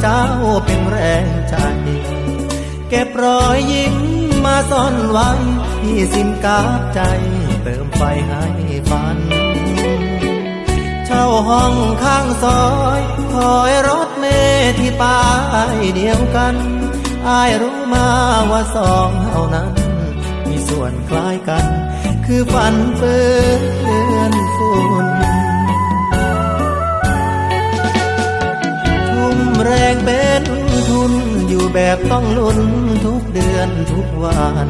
เจ้าเป็นแรงใจ เก็บรอยยิ้มมาซ่อนไว้ที่สินกาบใจ เติมไฟให้ฝัน เช่าห้องข้างซอยคอยรถเมลที่ป้ายเดียวกันอายรู้มาว่าสองเท่านั้น มีส่วนคล้ายกัน คือฝันเปื้อนฝุ่น แบบต้องลุ้นทุกเดือนทุกวัน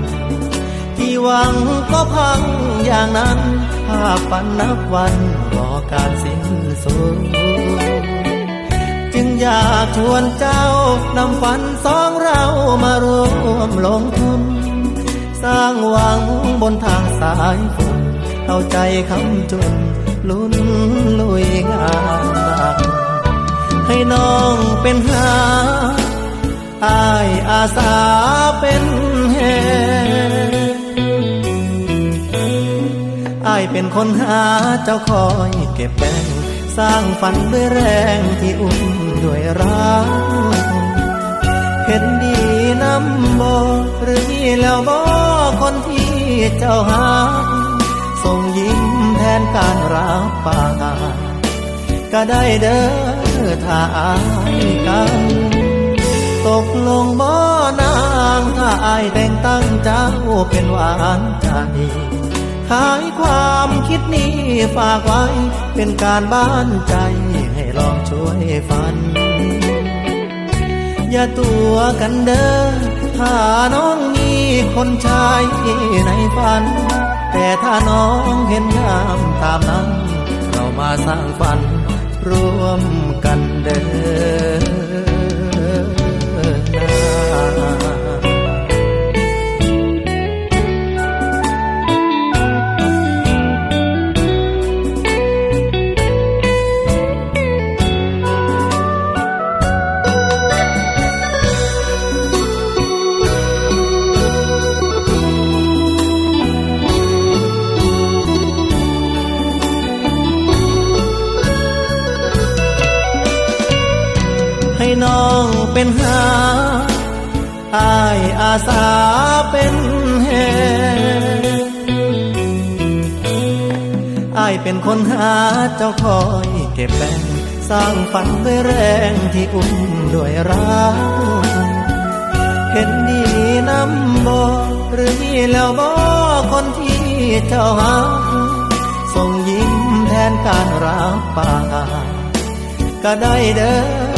ที่หวังก็พังอย่างนั้นภาพฝันนับวันรอการสิ้นสุดจึงอยากชวนเจ้านำฝันสองเรามารวมลงทุน สร้างหวังบนทางสายฝนเข้าใจคำจนลุ้นลุยงานให้น้องเป็นหา อายอาสาเป็นแหอายเป็นคนหาเจ้าคอยเก็บแบงสร้างฝันด้วยแรงที่อุ้มด้วยรักเห็นดีนำบอหรือมีแล้วบอคนที่เจ้าหาส่งยิ้มแทนการรับปากก็ได้เด้อถ้าอายกัน ตกลงบ่นางถ้าอายแต่งตั้งเจ้าเป็นหวานใจขายความคิดนี้ฝากไว้ เป็นการบ้านใจให้ลองช่วยฝัน อย่าตัวกันเด้อถ้าน้องมีคนชายในฝัน แต่ถ้าน้องเห็นงามตามนั้น เรามาสร้างฝัน ร่วมกันเดิน น้องเป็นหาอายอาสาเป็นแหอายเป็นคนหาเจ้าคอยเก็บแบ่งสร้างฝันด้วยแรงที่อุ้มด้วยรักเห็นดีน้ำบอหรือมีแล้วบอคนที่เจ้าหาส่งยิ้มแทนการรับปากก็ได้เด้อ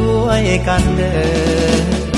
ด้วยกันเดิน